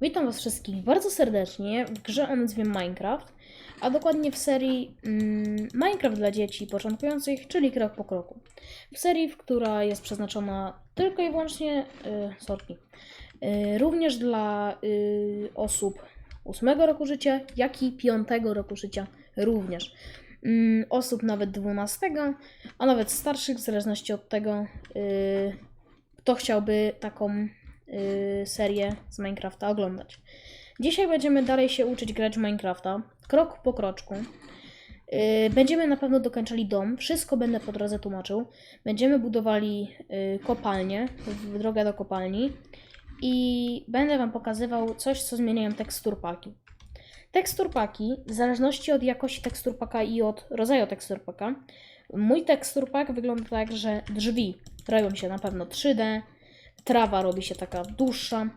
Witam Was wszystkich bardzo serdecznie w grze o nazwie Minecraft, a dokładnie w serii mm, Minecraft dla dzieci początkujących, czyli krok po kroku. W serii, która jest przeznaczona tylko i wyłącznie, y, sorki, y, również dla y, osób 8 roku życia, jak i 5 roku życia również. Mm, osób nawet 12, a nawet starszych, w zależności od tego, y, kto chciałby taką y, serię z Minecrafta oglądać. Dzisiaj będziemy dalej się uczyć grać w Minecrafta, krok po kroczku. Y, Będziemy na pewno dokończali dom, wszystko będę po drodze tłumaczył. Będziemy budowali y, kopalnię, drogę do kopalni i będę Wam pokazywał coś, co zmieniają teksturpaki. Teksturpaki, w zależności od jakości teksturpaka i od rodzaju teksturpaka, mój teksturpak wygląda tak, że drzwi robią się na pewno 3D, trawa robi się taka dłuższa.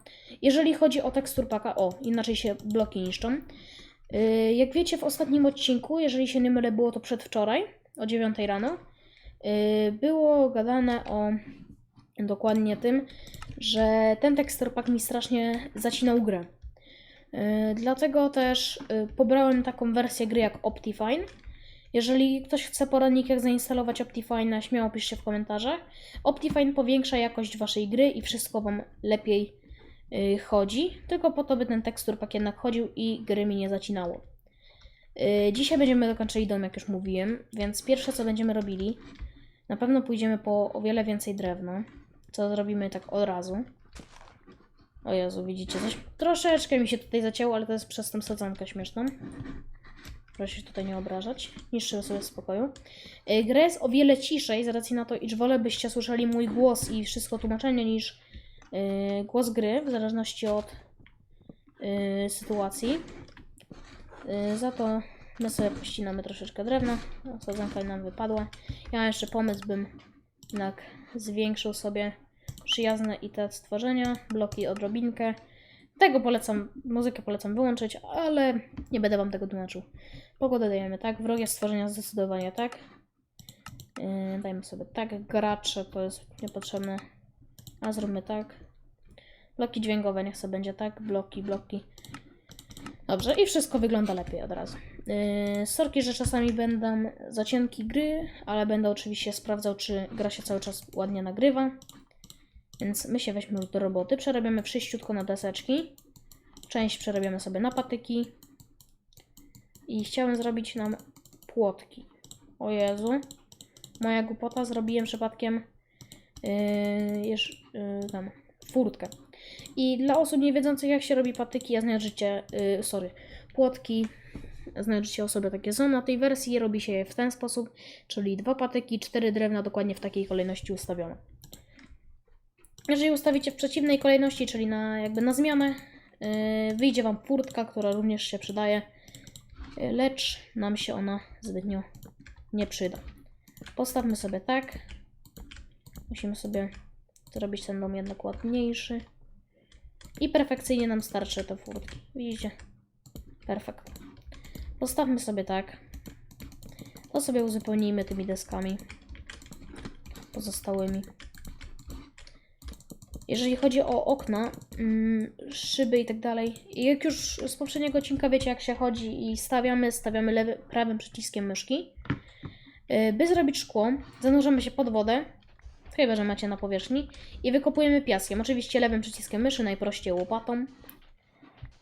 Jeżeli chodzi o teksturpaka, o, inaczej się bloki niszczą. Yy, Jak wiecie, w ostatnim odcinku, jeżeli się nie mylę, było to przedwczoraj, o 9 rano, yy, było gadane o dokładnie tym, że ten teksturpak mi strasznie zacinał grę. Yy, Dlatego też pobrałem taką wersję gry jak Optifine. Jeżeli ktoś chce poradnik, jak zainstalować Optifine, śmiało piszcie w komentarzach. Optifine powiększa jakość waszej gry i wszystko wam lepiej yy, chodzi, tylko po to, by ten tekstur pak jednak chodził i gry mi nie zacinało. Yy, dzisiaj będziemy dokończyli dom, jak już mówiłem, więc pierwsze co będziemy robili, na pewno pójdziemy po o wiele więcej drewna, co zrobimy tak od razu. O Jezu, widzicie, coś troszeczkę mi się tutaj zacięło, ale to jest przez tą sadzonkę śmieszną. Proszę się tutaj nie obrażać. Niszczę sobie w spokoju. Yy, Gra jest o wiele ciszej, z racji na to, iż wolę byście słyszeli mój głos i wszystko tłumaczenie niż yy, głos gry, w zależności od yy, sytuacji. Yy, za to my sobie pościnamy troszeczkę drewna. No, Sadzonka nam wypadła. Ja mam jeszcze pomysł, bym jednak zwiększył sobie przyjazne i te stworzenia, bloki odrobinkę. Tego polecam, muzykę polecam wyłączyć, ale nie będę wam tego tłumaczył. Pogodę dajemy tak, wrogie stworzenia zdecydowanie tak. Yy, dajmy sobie tak, gracze to jest niepotrzebne. A zróbmy tak. Bloki dźwiękowe niech sobie będzie tak, bloki, bloki. Dobrze, i wszystko wygląda lepiej od razu. Yy, sorki, że czasami będą zacienki gry, ale będę oczywiście sprawdzał, czy gra się cały czas ładnie nagrywa. Więc my się weźmy do roboty. Przerabiamy wszyściutko na deseczki. Część przerabiamy sobie na patyki. I chciałem zrobić nam płotki. O Jezu. Moja głupota, zrobiłem przypadkiem yy, jeż, yy, tam, furtkę. I dla osób nie wiedzących jak się robi patyki, ja znając życie, yy, sorry, płotki, znając życie osoby takie są, na tej wersji robi się je w ten sposób, czyli dwa patyki, cztery drewna dokładnie w takiej kolejności ustawione. Jeżeli ustawicie w przeciwnej kolejności, czyli na jakby na zmianę, yy, wyjdzie Wam furtka, która również się przydaje, yy, lecz nam się ona zbytnio nie przyda. Postawmy sobie tak. Musimy sobie zrobić ten dom jednak ładniejszy. I perfekcyjnie nam starczy te furtki. Widzicie? Perfekt. Postawmy sobie tak. To sobie uzupełnijmy tymi deskami pozostałymi. Jeżeli chodzi o okna, mm, szyby i tak dalej, jak już z poprzedniego odcinka wiecie jak się chodzi i stawiamy, stawiamy lewy, prawym przyciskiem myszki. Yy, By zrobić szkło, zanurzamy się pod wodę, chyba że macie na powierzchni, i wykopujemy piaskiem. Oczywiście lewym przyciskiem myszy, najprościej łopatą.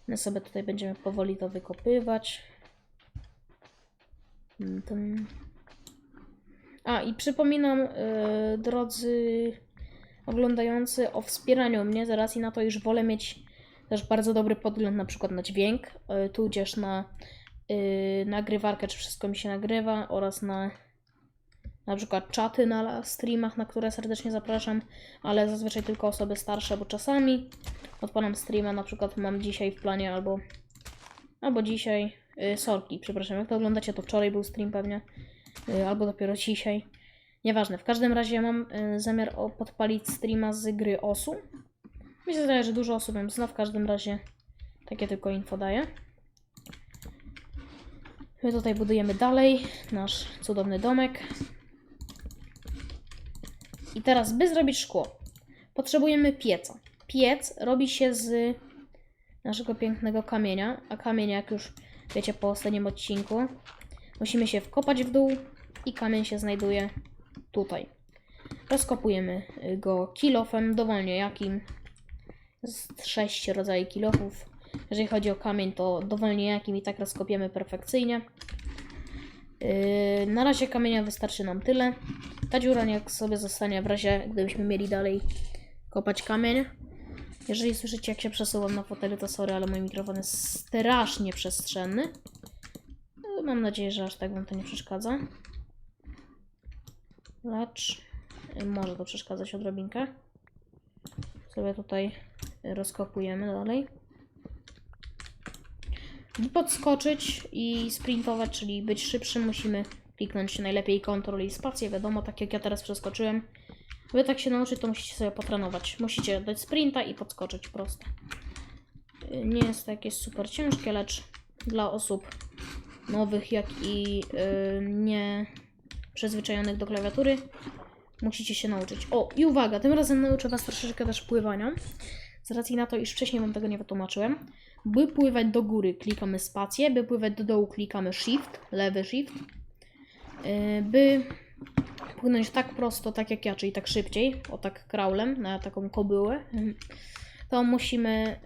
My sobie tutaj będziemy powoli to wykopywać. Mm. A i przypominam, yy, drodzy oglądający, o wspieraniu mnie z racji na to, iż wolę mieć też bardzo dobry podgląd na przykład na dźwięk, yy, tudzież na yy, nagrywarkę, czy wszystko mi się nagrywa oraz na na przykład czaty na streamach, na które serdecznie zapraszam, ale zazwyczaj tylko osoby starsze, bo czasami odpalam streama, na przykład mam dzisiaj w planie albo albo dzisiaj, yy, sorki, przepraszam, jak to oglądacie, to wczoraj był stream pewnie, yy, albo dopiero dzisiaj. Nieważne, w każdym razie mam y, zamiar podpalić streama z gry OSU. Zdaje, że dużo osób ją zna, w każdym razie takie tylko info daję. My tutaj budujemy dalej nasz cudowny domek. I teraz, by zrobić szkło, potrzebujemy pieca. Piec robi się z naszego pięknego kamienia. A kamień, jak już wiecie po ostatnim odcinku, musimy się wkopać w dół i kamień się znajduje tutaj. Rozkopujemy y, go kilofem, dowolnie jakim. Z sześć rodzajów kilofów. Jeżeli chodzi o kamień, to dowolnie jakim i tak rozkopiemy perfekcyjnie. Yy, na razie kamienia wystarczy nam tyle. Ta dziura niech sobie zostanie w razie, gdybyśmy mieli dalej kopać kamień. Jeżeli słyszycie, jak się przesuwam na fotelu, to sorry, ale mój mikrofon jest strasznie przestrzenny. Yy, Mam nadzieję, że aż tak wam to nie przeszkadza. Lecz yy, może to przeszkadzać odrobinkę. Sobie tutaj rozkopujemy dalej. By podskoczyć i sprintować, czyli być szybszym, musimy kliknąć najlepiej Ctrl i spację, wiadomo, tak jak ja teraz przeskoczyłem. By tak się nauczyć, to musicie sobie potrenować. Musicie dać sprinta i podskoczyć prosto. Y, Nie jest to jakieś super ciężkie, lecz dla osób nowych, jak i yy, nie przyzwyczajonych do klawiatury, musicie się nauczyć. O, i uwaga, tym razem nauczę Was troszeczkę też pływania. Z racji na to, iż wcześniej Wam tego nie wytłumaczyłem. By pływać do góry, klikamy spację, by pływać do dołu, klikamy shift, lewy shift. Yy, By płynąć tak prosto, tak jak ja, czyli tak szybciej, o tak kraulem, na taką kobyłę, to musimy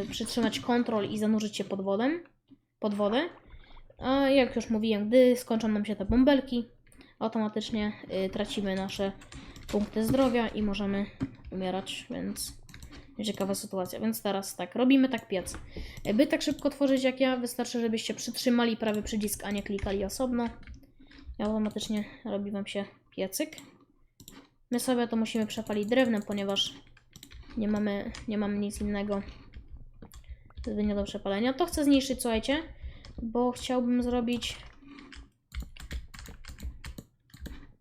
yy, przytrzymać Ctrl i zanurzyć się pod wodę, pod wodę. A jak już mówiłem, gdy skończą nam się te bąbelki, automatycznie yy, tracimy nasze punkty zdrowia i możemy umierać, więc ciekawa sytuacja. Więc teraz tak, robimy tak piec. By tak szybko tworzyć jak ja, wystarczy, żebyście przytrzymali prawy przycisk, a nie klikali osobno. I automatycznie robi Wam się piecyk. My sobie to musimy przepalić drewnem, ponieważ nie mamy, nie mamy nic innego zbytnio do przepalenia. To chcę zmniejszyć, słuchajcie, bo chciałbym zrobić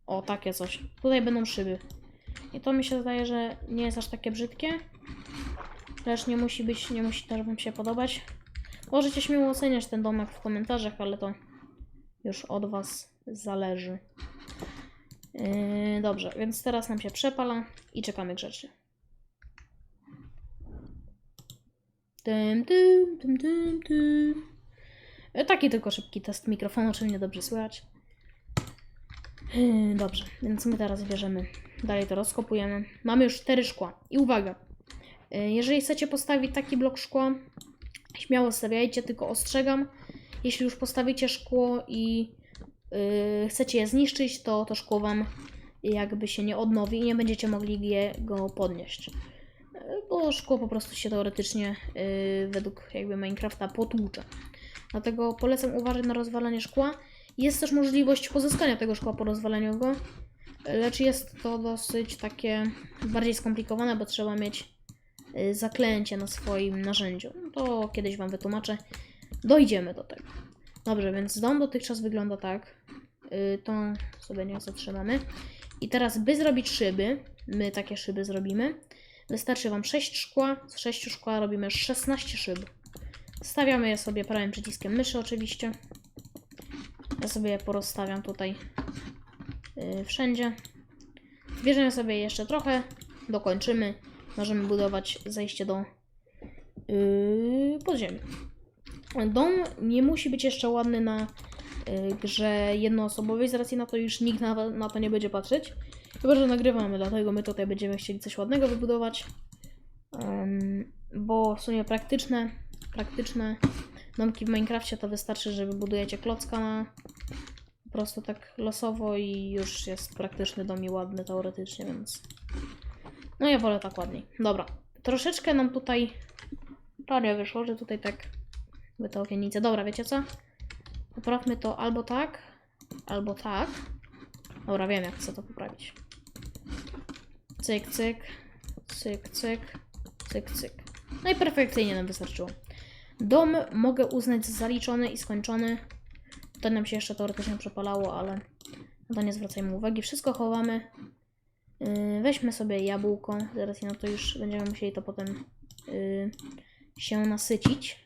o, takie coś. Tutaj będą szyby. I to mi się zdaje, że nie jest aż takie brzydkie. Lecz nie musi być, nie musi też Wam się podobać. Możecie śmiało oceniać ten domek w komentarzach, ale to już od Was zależy. Yy, dobrze, więc teraz nam się przepala i czekamy grzecznie. Tym, tym, tym, tym, tym. E, Taki tylko szybki test mikrofonu, czy mnie dobrze słychać. Yy, Dobrze, więc my teraz bierzemy, dalej to rozkopujemy. Mamy już cztery szkła. I uwaga, yy, jeżeli chcecie postawić taki blok szkła, śmiało stawiajcie, tylko ostrzegam, jeśli już postawicie szkło i yy, chcecie je zniszczyć, to to szkło wam jakby się nie odnowi i nie będziecie mogli je, go podnieść. Yy, Bo szkło po prostu się teoretycznie yy, według jakby Minecrafta potłucze. Dlatego polecam uważać na rozwalanie szkła. Jest też możliwość pozyskania tego szkła po rozwaleniu go, lecz jest to dosyć takie bardziej skomplikowane, bo trzeba mieć y, zaklęcie na swoim narzędziu. No To kiedyś Wam wytłumaczę. Dojdziemy do tego. Dobrze, więc dom dotychczas wygląda tak. Y, To sobie nie zatrzymamy. I teraz, by zrobić szyby, my takie szyby zrobimy, wystarczy Wam 6 szkła. Z 6 szkła robimy 16 szyb. Stawiamy je sobie prawym przyciskiem myszy oczywiście. Ja sobie je porozstawiam tutaj yy, wszędzie. Bierzemy sobie jeszcze trochę, dokończymy. Możemy budować zejście do yy, podziemia. Dom nie musi być jeszcze ładny na yy, grze jednoosobowej, z racji na to, już nikt na, na to nie będzie patrzeć. Chyba, że nagrywamy, dlatego my tutaj będziemy chcieli coś ładnego wybudować. Bo w sumie praktyczne, praktyczne domki w Minecrafcie to wystarczy, że wybudujecie klocka na po prostu tak losowo i już jest praktyczny dom i ładny teoretycznie, więc no ja wolę tak ładniej. Dobra, troszeczkę nam tutaj nie wyszło, że tutaj tak by te okiennice. Dobra, wiecie co? Poprawmy to albo tak, albo tak. Dobra, wiem jak chcę to poprawić. Cyk, cyk, cyk, cyk, cyk, cyk. No i perfekcyjnie nam wystarczyło. Dom mogę uznać za zaliczony i skończony. To nam się jeszcze teoretycznie przepalało, ale na to nie zwracajmy uwagi. Wszystko chowamy. Yy, weźmy sobie jabłko. Zaraz na to już będziemy musieli to potem yy, się nasycić.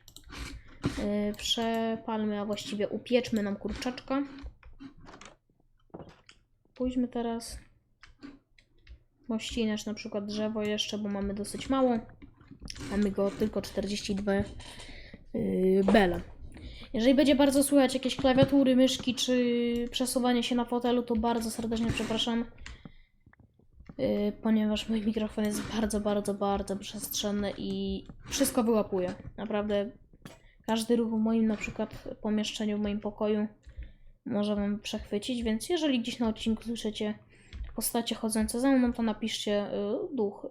Yy, przepalmy, a właściwie upieczmy nam kurczaczka. Pójdźmy teraz pościnać na przykład drzewo jeszcze, bo mamy dosyć mało. Mamy go tylko 42 yy, bele. Jeżeli będzie bardzo słychać jakieś klawiatury, myszki czy przesuwanie się na fotelu, to bardzo serdecznie przepraszam. Yy, ponieważ mój mikrofon jest bardzo, bardzo, bardzo przestrzenny i wszystko wyłapuje. Naprawdę każdy ruch w moim na przykład pomieszczeniu, w moim pokoju może wam przechwycić, więc jeżeli gdzieś na odcinku słyszycie postacie chodzące za mną, to napiszcie y, duchy.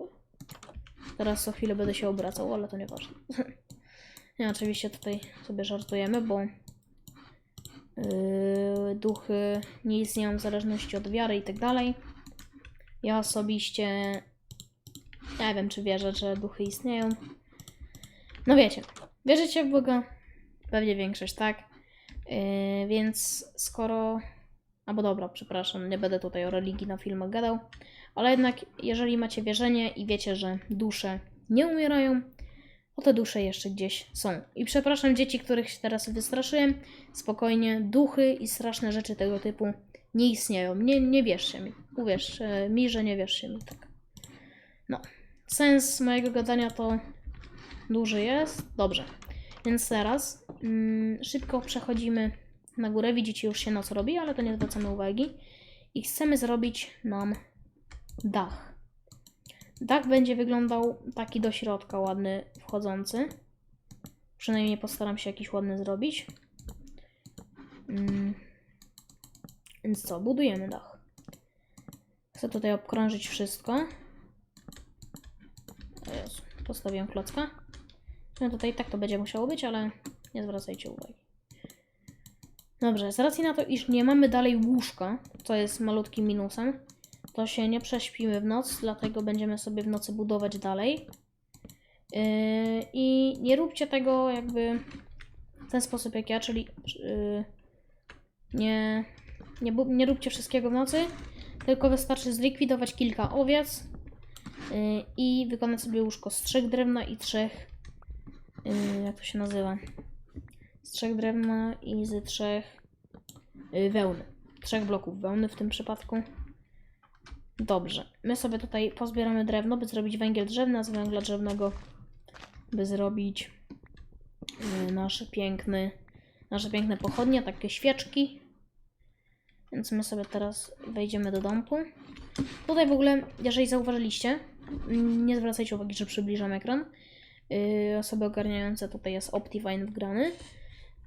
Teraz co chwilę będę się obracał, ale to nieważne. Nie, oczywiście tutaj sobie żartujemy, bo yy, duchy nie istnieją w zależności od wiary i tak dalej. Ja osobiście nie wiem, czy wierzę, że duchy istnieją. No wiecie, wierzycie w Boga? Pewnie większość, tak? Yy, więc skoro. Albo dobra, przepraszam, nie będę tutaj o religii na filmach gadał. Ale jednak, jeżeli macie wierzenie i wiecie, że dusze nie umierają, to te dusze jeszcze gdzieś są. I przepraszam dzieci, których się teraz wystraszyłem. Spokojnie, duchy i straszne rzeczy tego typu nie istnieją. Nie, nie wierzcie mi. Uwierz e, mi, że nie wierzcie mi tak. No. Sens mojego gadania to duży jest. Dobrze. Więc teraz mm, szybko przechodzimy na górę. Widzicie, już się noc robi, ale to nie zwracamy uwagi. I chcemy zrobić nam dach. Dach będzie wyglądał taki do środka ładny, wchodzący. Przynajmniej postaram się jakiś ładny zrobić. Mm. Więc co, budujemy dach. Chcę tutaj obkrążyć wszystko. Jezu, postawiłem klocka. No tutaj tak to będzie musiało być, ale nie zwracajcie uwagi. Dobrze, z racji na to, iż nie mamy dalej łóżka, co jest malutkim minusem, to się nie prześpimy w noc, dlatego będziemy sobie w nocy budować dalej. Yy, I nie róbcie tego jakby w ten sposób jak ja, czyli yy, nie, nie, nie róbcie wszystkiego w nocy, tylko wystarczy zlikwidować kilka owiec yy, i wykonać sobie łóżko z trzech drewna i trzech, yy, jak to się nazywa, z trzech drewna i z trzech yy, wełny, trzech bloków wełny w tym przypadku. Dobrze. My sobie tutaj pozbieramy drewno, by zrobić węgiel drzewny, a z węgla drzewnego by zrobić yy, nasze piękny, nasze piękne pochodnie, takie świeczki. Więc my sobie teraz wejdziemy do domku. Tutaj w ogóle, jeżeli zauważyliście, mm, nie zwracajcie uwagi, że przybliżam ekran. Yy, osoby ogarniające tutaj jest Optifine wgrany.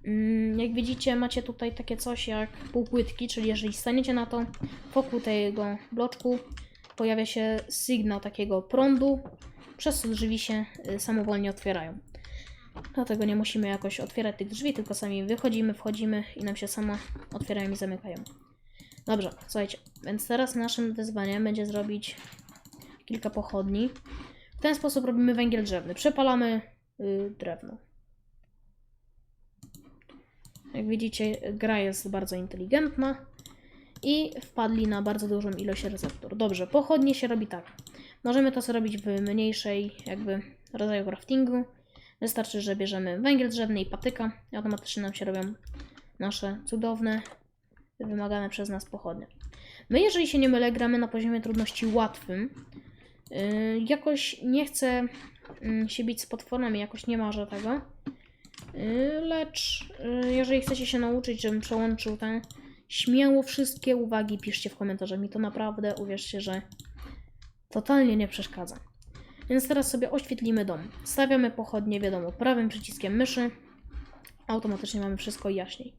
Mm, Jak widzicie, macie tutaj takie coś jak półpłytki, czyli jeżeli staniecie na to, wokół tego bloczku pojawia się sygnał takiego prądu, przez co drzwi się y, samowolnie otwierają. Dlatego nie musimy jakoś otwierać tych drzwi, tylko sami wychodzimy, wchodzimy i nam się samo otwierają i zamykają. Dobrze, słuchajcie, więc teraz naszym wyzwaniem będzie zrobić kilka pochodni. W ten sposób robimy węgiel drzewny. Przepalamy y, drewno. Jak widzicie, gra jest bardzo inteligentna i wpadli na bardzo dużą ilość receptur. Dobrze, pochodnie się robi tak. Możemy to zrobić w mniejszej jakby rodzaju craftingu. Wystarczy, że bierzemy węgiel drzewny i patyka i automatycznie nam się robią nasze cudowne, wymagane przez nas pochodnie. My, jeżeli się nie mylę, gramy na poziomie trudności łatwym. Yy, jakoś nie chcę yy, się bić z potworami, jakoś nie marzę tego. Yy, Lecz yy, jeżeli chcecie się nauczyć, żebym przełączył ten, śmiało wszystkie uwagi piszcie w komentarzach. Mi to naprawdę, uwierzcie, że totalnie nie przeszkadza. Więc teraz sobie oświetlimy dom. Stawiamy pochodnie, wiadomo, prawym przyciskiem myszy. Automatycznie mamy wszystko jaśniej.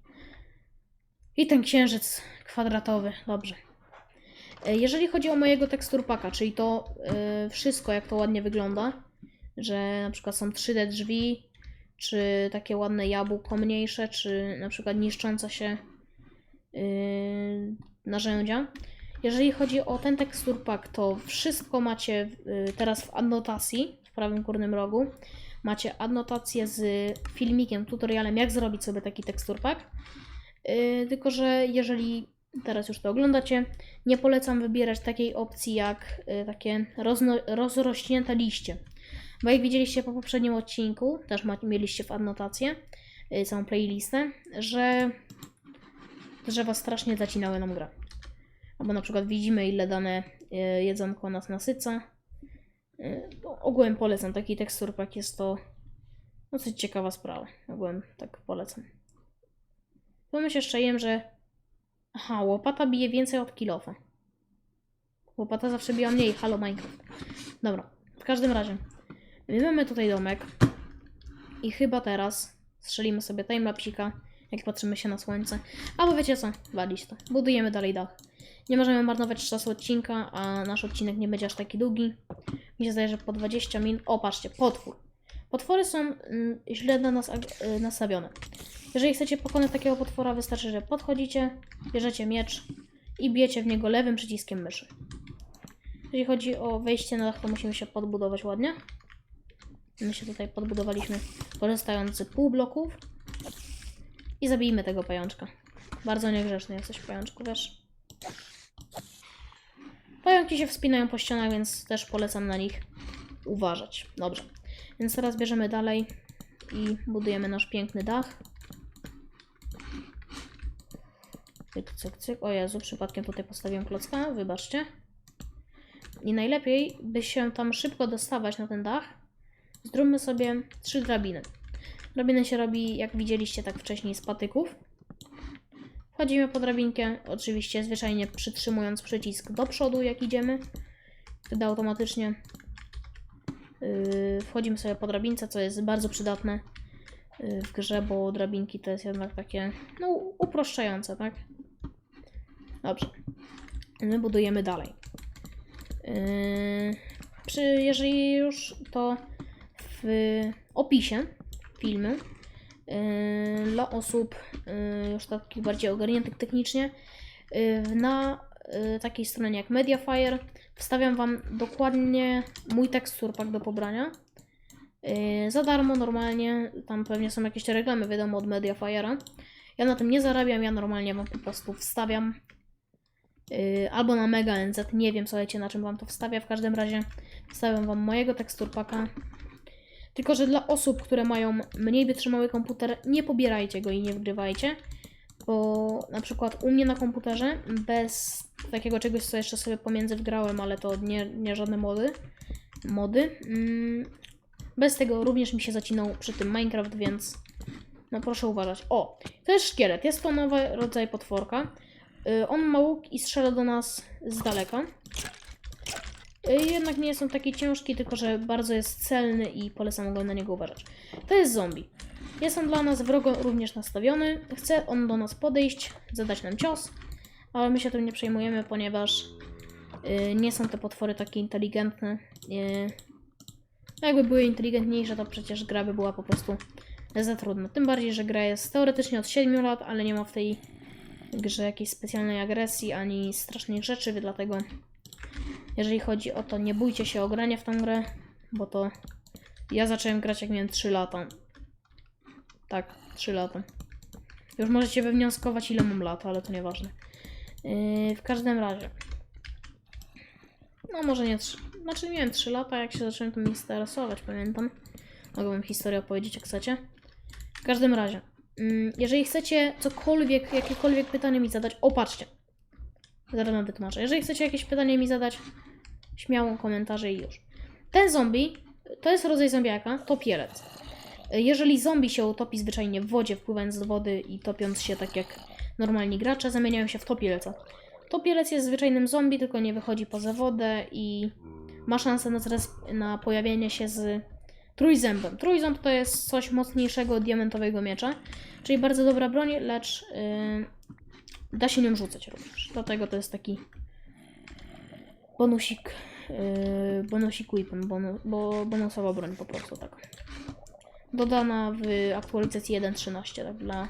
I ten księżyc kwadratowy, dobrze. E, Jeżeli chodzi o mojego teksturpaka, czyli to yy, wszystko, jak to ładnie wygląda, że na przykład są 3D drzwi, czy takie ładne jabłko mniejsze, czy na przykład niszczące się yy, narzędzia. Jeżeli chodzi o ten teksturpak, to wszystko macie yy, teraz w adnotacji w prawym górnym rogu. Macie adnotację z filmikiem, tutorialem, jak zrobić sobie taki teksturpak. Yy, tylko, że jeżeli teraz już to oglądacie, nie polecam wybierać takiej opcji jak yy, takie rozrośnięte liście. Bo jak widzieliście po poprzednim odcinku, też mieliście w adnotację yy, całą playlistę, że drzewa strasznie zacinały nam grę. Albo na przykład widzimy, ile dane y, jedzonko nas nasyca. Y, no, Ogółem polecam taki teksturpak, jest to dosyć ciekawa sprawa. Ogółem tak polecam. Pomyśl jeszcze jem, że aha, łopata bije więcej od kilofa. Łopata zawsze biła mniej, halo Minecraft. Dobra, w każdym razie. My mamy tutaj domek i chyba teraz strzelimy sobie timelapsika, jak patrzymy się na słońce. Albo wiecie co, walić to. Budujemy dalej dach. Nie możemy marnować czasu odcinka, a nasz odcinek nie będzie aż taki długi. Mi się zdaje, że po 20 minut. O, patrzcie, potwór. Potwory są mm, źle na nas y, nastawione. Jeżeli chcecie pokonać takiego potwora, wystarczy, że podchodzicie, bierzecie miecz i bijecie w niego lewym przyciskiem myszy. Jeżeli chodzi o wejście na dach, to musimy się podbudować ładnie. My się tutaj podbudowaliśmy, korzystając z pół bloków. I zabijmy tego pajączka. Bardzo niegrzeczny jesteś, pajączku, wiesz? Pająki się wspinają po ścianach, więc też polecam na nich uważać. Dobrze. Więc teraz bierzemy dalej i budujemy nasz piękny dach. Cyk, cyk, cyk. O Jezu, przypadkiem tutaj postawiłem klocka, wybaczcie. I najlepiej, by się tam szybko dostawać na ten dach, zróbmy sobie trzy drabiny. Drabiny się robi, jak widzieliście tak wcześniej, z patyków. Wchodzimy po drabinkę, oczywiście zwyczajnie przytrzymując przycisk do przodu, jak idziemy. Wtedy automatycznie yy, wchodzimy sobie po drabince, co jest bardzo przydatne yy, w grze, bo drabinki to jest jednak takie, no, uproszczające, tak? Dobrze. My budujemy dalej. Yy, przy, jeżeli już, to w opisie filmu yy, dla osób yy, już takich bardziej ogarniętych technicznie yy, na takiej stronie jak Mediafire wstawiam Wam dokładnie mój teksturpak do pobrania. Za darmo normalnie, tam pewnie są jakieś reklamy wiadomo od Mediafire'a. Ja na tym nie zarabiam, ja normalnie Wam po prostu wstawiam albo na Mega NZ, nie wiem, słuchajcie, na czym Wam to wstawia. W każdym razie wstawiam Wam mojego teksturpaka. Tylko, że dla osób, które mają mniej wytrzymały komputer, nie pobierajcie go i nie wgrywajcie. Bo na przykład u mnie na komputerze, bez takiego czegoś, co jeszcze sobie pomiędzy wgrałem, ale to nie, nie żadne mody, mody, mm, bez tego również mi się zacinał przy tym Minecraft, więc no proszę uważać. O, to jest szkielet, jest to nowy rodzaj potworka. Y, On ma łuk i strzela do nas z daleka. Y, Jednak nie jest on taki ciężki, tylko że bardzo jest celny i polecam go na niego uważać. To jest zombie. Jest on dla nas wrogo również nastawiony. Chce on do nas podejść, zadać nam cios, ale my się tym nie przejmujemy, ponieważ y, nie są te potwory takie inteligentne. Y, jakby były inteligentniejsze, to przecież gra by była po prostu za trudna. Tym bardziej, że gra jest teoretycznie od 7 lat, ale nie ma w tej grze jakiejś specjalnej agresji ani strasznych rzeczy, dlatego jeżeli chodzi o to, nie bójcie się o granie w tą grę, bo to ja zacząłem grać jak miałem 3 lata. Tak, 3 lata. Już możecie wywnioskować ile mam lat, ale to nieważne. Yy, w każdym razie. No może nie 3. Znaczy miałem 3 lata, jak się zacząłem tym interesować, pamiętam. Mogę wam historię opowiedzieć, jak chcecie. W każdym razie. Mm, Jeżeli chcecie cokolwiek, jakiekolwiek pytanie mi zadać, opatrzcie. Zaraz wam wytłumaczę. Jeżeli chcecie jakieś pytanie mi zadać, śmiało komentarze i już. Ten zombie to jest rodzaj zombiaka, topielec. Jeżeli zombie się utopi zwyczajnie w wodzie, wpływając do wody i topiąc się tak jak normalni gracze, zamieniają się w topielca. Topielec jest zwyczajnym zombie, tylko nie wychodzi poza wodę i ma szansę na, na pojawienie się z trójzębem. Trójząb to jest coś mocniejszego od diamentowego miecza, czyli bardzo dobra broń, lecz yy, da się nią rzucać również. Dlatego to jest taki bonusik, yy, bonusik weapon, bonu, bo, bonusowa broń po prostu tak. Dodana w aktualizacji 1.13, tak dla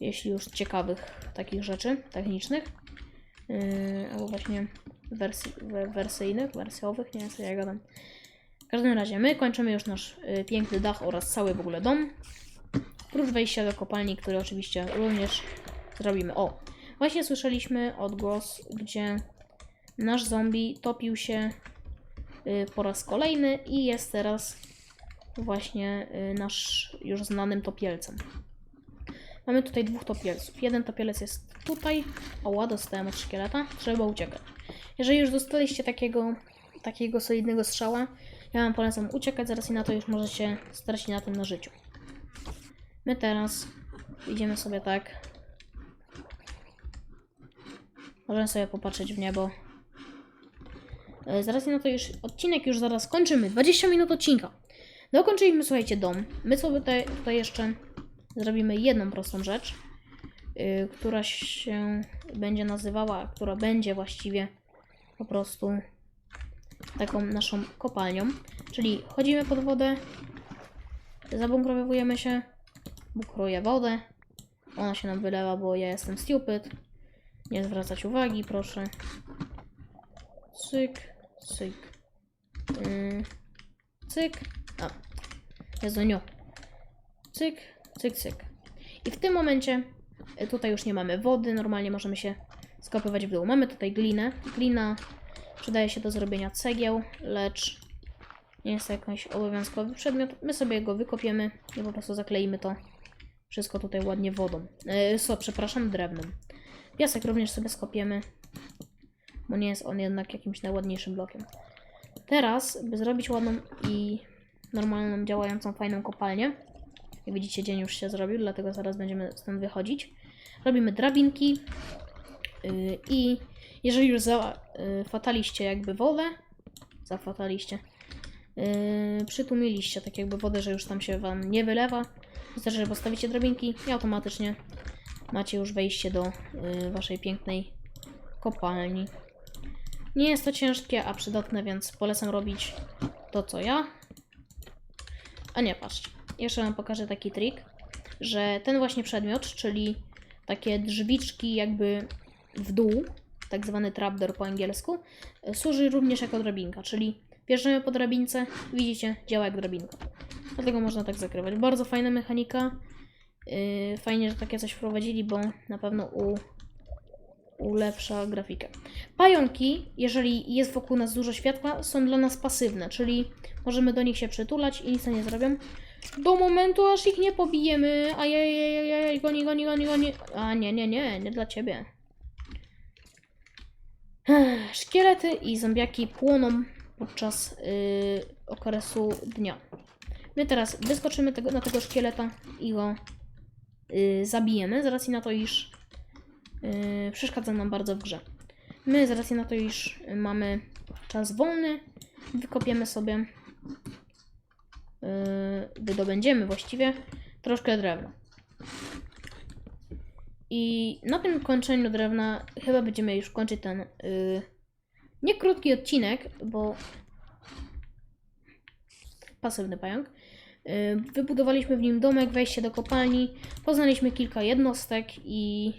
jeśli już ciekawych takich rzeczy technicznych. Yy, albo właśnie wersji, we- wersyjnych, wersjowych, nie wiem co ja gadam. W każdym razie my kończymy już nasz y, piękny dach oraz cały w ogóle dom. Prócz wejścia do kopalni, który oczywiście również zrobimy. O, właśnie słyszeliśmy odgłos, gdzie nasz zombie topił się y, po raz kolejny i jest teraz właśnie y, nasz już znanym topielcem. Mamy tutaj dwóch topielców. Jeden topielec jest tutaj. Oła, dostałem od szkieleta. Trzeba uciekać. Jeżeli już dostaliście takiego takiego solidnego strzała, ja wam polecam uciekać, zaraz i na to już możecie stracić na tym na życiu. My teraz idziemy sobie tak. Możemy sobie popatrzeć w niebo. E, Zaraz i na to już odcinek już zaraz kończymy. 20 minut odcinka. Dokończyliśmy, słuchajcie, dom. My sobie tutaj, tutaj jeszcze zrobimy jedną prostą rzecz, yy, która się będzie nazywała, która będzie właściwie po prostu taką naszą kopalnią. Czyli chodzimy pod wodę, zabunkrowujemy się, bunkruję wodę, ona się nam wylewa, bo ja jestem stupid. Nie zwracać uwagi, proszę. Cyk, cyk. Yy, cyk. A. Jezu, nie. Cyk, cyk, cyk. I w tym momencie y, tutaj już nie mamy wody, normalnie możemy się skopywać w dół. Mamy tutaj glinę. Glina przydaje się do zrobienia cegieł, lecz nie jest to jakiś obowiązkowy przedmiot. My sobie go wykopiemy i po prostu zakleimy to wszystko tutaj ładnie wodą. Yy, so, przepraszam, drewnem. Piasek również sobie skopiemy, bo nie jest on jednak jakimś najładniejszym blokiem. Teraz, by zrobić ładną i normalną, działającą, fajną kopalnię, jak widzicie, dzień już się zrobił, dlatego zaraz będziemy stąd wychodzić. Robimy drabinki yy, i jeżeli już zafataliście jakby wodę, zafataliście, yy, przytłumiliście tak jakby wodę, że już tam się Wam nie wylewa, wystarczy, że postawicie drabinki i automatycznie macie już wejście do yy, Waszej pięknej kopalni. Nie jest to ciężkie, a przydatne, więc polecam robić to, co ja. A nie, patrzcie. Jeszcze Wam pokażę taki trik, że ten właśnie przedmiot, czyli takie drzwiczki jakby w dół, tak zwany trapdoor po angielsku, y, służy również jako drabinka, czyli wjeżdżamy po drabince, widzicie, działa jak drabinka. Dlatego można tak zakrywać. Bardzo fajna mechanika. Yy, fajnie, że takie coś wprowadzili, bo na pewno u, ulepsza grafikę. Pająki, jeżeli jest wokół nas dużo światła, są dla nas pasywne, czyli możemy do nich się przytulać i nic nie zrobią. Do momentu, aż ich nie pobijemy. Ajajajajaj, goni, goni, goni, goni. A nie, nie, nie, nie dla ciebie. Szkielety i zombiaki płoną podczas yy, okresu dnia. My teraz wyskoczymy tego, na tego szkieleta i go yy, zabijemy, z racji na to, iż yy, przeszkadza nam bardzo w grze. My z racji na to, iż mamy czas wolny, wykopiemy sobie, yy, wydobędziemy właściwie troszkę drewna. I na tym kończeniu drewna chyba będziemy już kończyć ten yy, nie krótki odcinek, bo pasywny pająk. Yy, wybudowaliśmy w nim domek, wejście do kopalni, poznaliśmy kilka jednostek i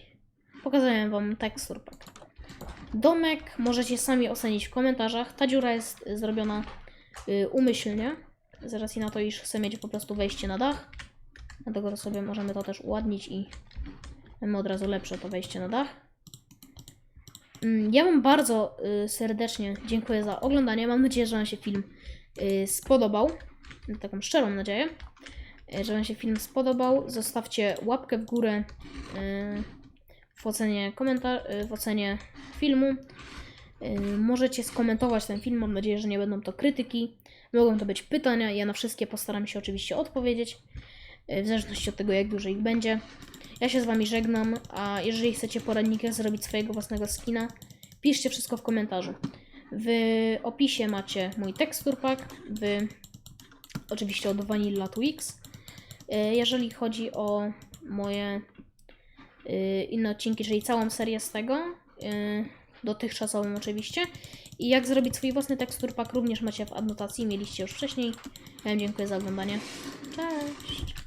pokazałem Wam tekstur. Domek możecie sami ocenić w komentarzach. Ta dziura jest y, zrobiona y, umyślnie, z racji na to, iż chcę mieć po prostu wejście na dach. Dlatego sobie możemy to też uładnić i mamy od razu lepsze to wejście na dach. Mm, Ja Wam bardzo y, serdecznie dziękuję za oglądanie. Mam nadzieję, że Wam się film y, spodobał. Mam Taką szczerą nadzieję, y, że Wam się film spodobał. Zostawcie łapkę w górę y, w ocenie komentarz, w ocenie filmu. Możecie skomentować ten film. Mam nadzieję, że nie będą to krytyki. Mogą to być pytania. Ja na wszystkie postaram się oczywiście odpowiedzieć. W zależności od tego, jak dużo ich będzie. Ja się z Wami żegnam, a jeżeli chcecie poradnik, jak zrobić swojego własnego skina, piszcie wszystko w komentarzu. W opisie macie mój tekstur pack, w, oczywiście od Vanilla Twix. Y, Jeżeli chodzi o moje y, inne odcinki, czyli całą serię z tego, y, dotychczasową oczywiście. I jak zrobić swój własny tekstur pack również macie w adnotacji, mieliście już wcześniej. Ja dziękuję za oglądanie. Cześć!